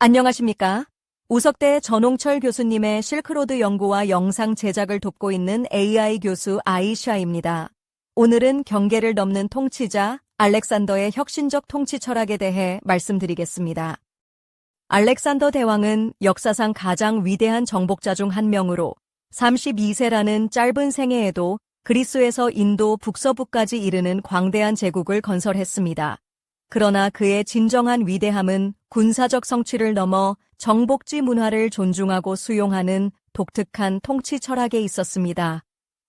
안녕하십니까? 우석대 전홍철 교수님의 실크로드 연구와 영상 제작을 돕고 있는 AI 교수 아이샤입니다. 오늘은 경계를 넘는 통치자 알렉산더의 혁신적 통치 철학에 대해 말씀드리겠습니다. 알렉산더 대왕은 역사상 가장 위대한 정복자 중 한 명으로 32세라는 짧은 생애에도 그리스에서 인도 북서부까지 이르는 광대한 제국을 건설했습니다. 그러나 그의 진정한 위대함은 군사적 성취를 넘어 정복지 문화를 존중하고 수용하는 독특한 통치 철학에 있었습니다.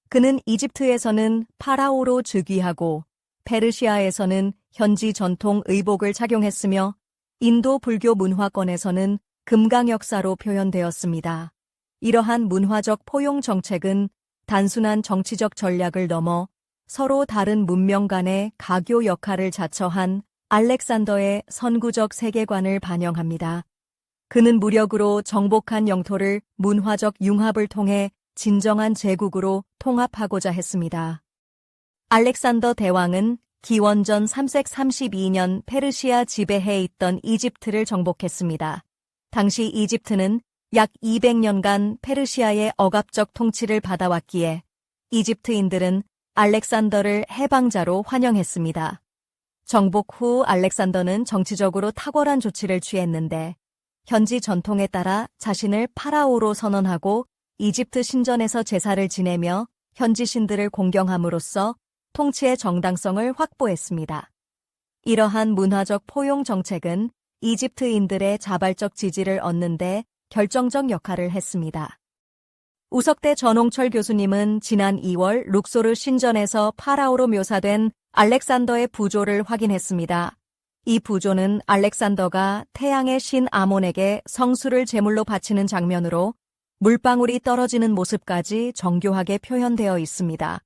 그는 이집트에서는 파라오로 즉위하고 페르시아에서는 현지 전통 의복을 착용했으며 인도 불교 문화권에서는 금강 역사로 표현되었습니다. 이러한 문화적 포용 정책은 단순한 정치적 전략을 넘어 서로 다른 문명 간의 가교 역할을 자처한 알렉산더의 선구적 세계관을 반영합니다. 그는 무력으로 정복한 영토를 문화적 융합을 통해 진정한 제국으로 통합하고자 했습니다. 알렉산더 대왕은 기원전 332년 페르시아 지배해 있던 이집트를 정복했습니다. 당시 이집트는 약 200년간 페르시아의 억압적 통치를 받아왔기에 이집트인들은 알렉산더를 해방자로 환영했습니다. 정복 후 알렉산더는 정치적으로 탁월한 조치를 취했는데 현지 전통에 따라 자신을 파라오로 선언하고 이집트 신전에서 제사를 지내며 현지 신들을 공경함으로써 통치의 정당성을 확보했습니다. 이러한 문화적 포용 정책은 이집트인들의 자발적 지지를 얻는데 결정적 역할을 했습니다. 우석대 전홍철 교수님은 지난 2월 룩소르 신전에서 파라오로 묘사된 알렉산더의 부조를 확인했습니다. 이 부조는 알렉산더가 태양의 신 아몬에게 성수를 제물로 바치는 장면으로 물방울이 떨어지는 모습까지 정교하게 표현되어 있습니다.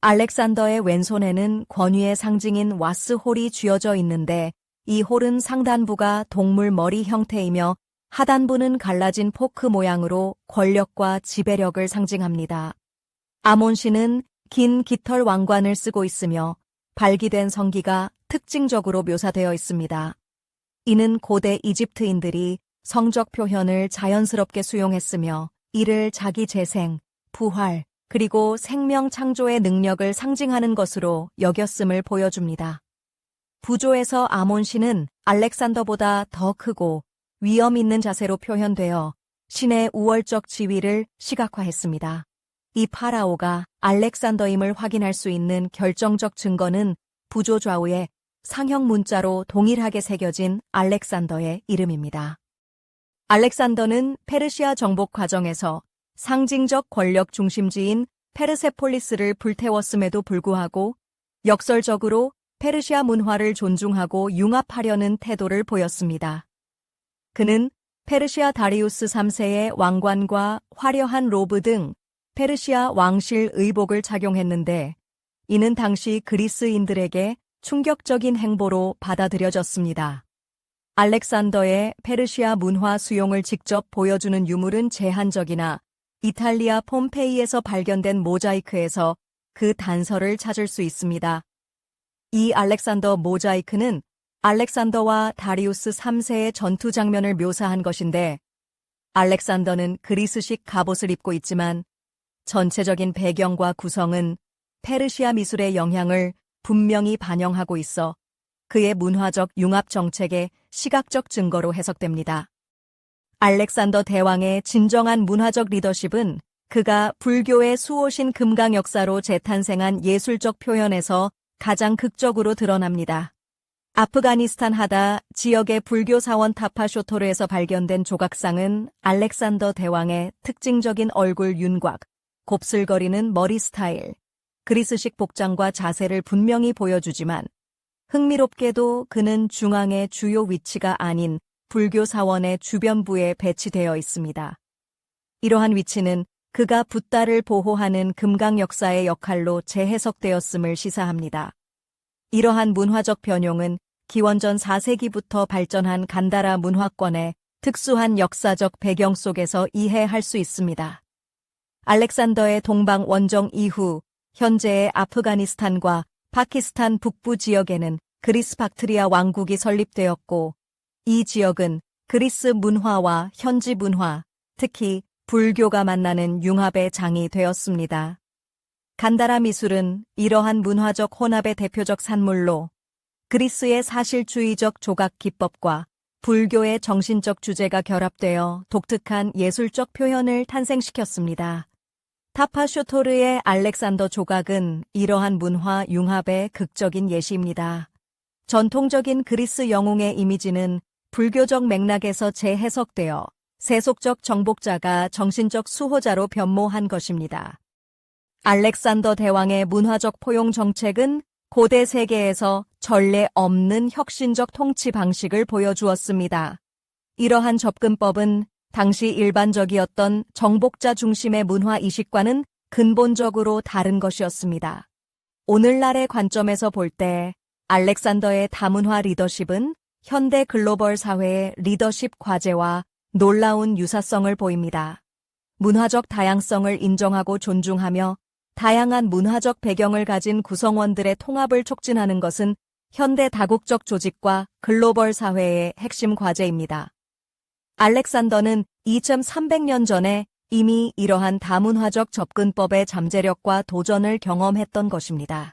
알렉산더의 왼손에는 권위의 상징인 와스 홀이 쥐어져 있는데 이 홀은 상단부가 동물 머리 형태이며 하단부는 갈라진 포크 모양으로 권력과 지배력을 상징합니다. 아몬 씨는 긴 깃털 왕관을 쓰고 있으며 발기된 성기가 특징적으로 묘사되어 있습니다. 이는 고대 이집트인들이 성적 표현을 자연스럽게 수용했으며 이를 자기 재생, 부활, 그리고 생명 창조의 능력을 상징하는 것으로 여겼음을 보여줍니다. 부조에서 아몬씨는 알렉산더보다 더 크고 위험 있는 자세로 표현되어 신의 우월적 지위를 시각화했습니다. 이 파라오가 알렉산더임을 확인할 수 있는 결정적 증거는 부조 좌우에 상형 문자로 동일하게 새겨진 알렉산더의 이름입니다. 알렉산더는 페르시아 정복 과정에서 상징적 권력 중심지인 페르세폴리스를 불태웠음에도 불구하고 역설적으로 페르시아 문화를 존중하고 융합하려는 태도를 보였습니다. 그는 페르시아 다리우스 3세의 왕관과 화려한 로브 등 페르시아 왕실 의복을 착용했는데 이는 당시 그리스인들에게 충격적인 행보로 받아들여졌습니다. 알렉산더의 페르시아 문화 수용을 직접 보여주는 유물은 제한적이나 이탈리아 폼페이에서 발견된 모자이크에서 그 단서를 찾을 수 있습니다. 이 알렉산더 모자이크는 알렉산더와 다리우스 3세의 전투 장면을 묘사한 것인데 알렉산더는 그리스식 갑옷을 입고 있지만 전체적인 배경과 구성은 페르시아 미술의 영향을 분명히 반영하고 있어 그의 문화적 융합 정책의 시각적 증거로 해석됩니다. 알렉산더 대왕의 진정한 문화적 리더십은 그가 불교의 수호신 금강 역사로 재탄생한 예술적 표현에서 가장 극적으로 드러납니다. 아프가니스탄 하다 지역의 불교 사원 타파쇼토르에서 발견된 조각상은 알렉산더 대왕의 특징적인 얼굴 윤곽, 곱슬거리는 머리 스타일, 그리스식 복장과 자세를 분명히 보여주지만 흥미롭게도 그는 중앙의 주요 위치가 아닌 불교 사원의 주변부에 배치되어 있습니다. 이러한 위치는 그가 붓다를 보호하는 금강 역사의 역할로 재해석되었음을 시사합니다. 이러한 문화적 변용은 기원전 4세기부터 발전한 간다라 문화권의 특수한 역사적 배경 속에서 이해할 수 있습니다. 알렉산더의 동방 원정 이후 현재의 아프가니스탄과 파키스탄 북부 지역에는 그리스 박트리아 왕국이 설립되었고 이 지역은 그리스 문화와 현지 문화, 특히 불교가 만나는 융합의 장이 되었습니다. 간다라 미술은 이러한 문화적 혼합의 대표적 산물로 그리스의 사실주의적 조각 기법과 불교의 정신적 주제가 결합되어 독특한 예술적 표현을 탄생시켰습니다. 타파쇼토르의 알렉산더 조각은 이러한 문화 융합의 극적인 예시입니다. 전통적인 그리스 영웅의 이미지는 불교적 맥락에서 재해석되어 세속적 정복자가 정신적 수호자로 변모한 것입니다. 알렉산더 대왕의 문화적 포용 정책은 고대 세계에서 전례 없는 혁신적 통치 방식을 보여주었습니다. 이러한 접근법은 당시 일반적이었던 정복자 중심의 문화 이식과는 근본적으로 다른 것이었습니다. 오늘날의 관점에서 볼 때 알렉산더의 다문화 리더십은 현대 글로벌 사회의 리더십 과제와 놀라운 유사성을 보입니다. 문화적 다양성을 인정하고 존중하며 다양한 문화적 배경을 가진 구성원들의 통합을 촉진하는 것은 현대 다국적 조직과 글로벌 사회의 핵심 과제입니다. 알렉산더는 2300년 전에 이미 이러한 다문화적 접근법의 잠재력과 도전을 경험했던 것입니다.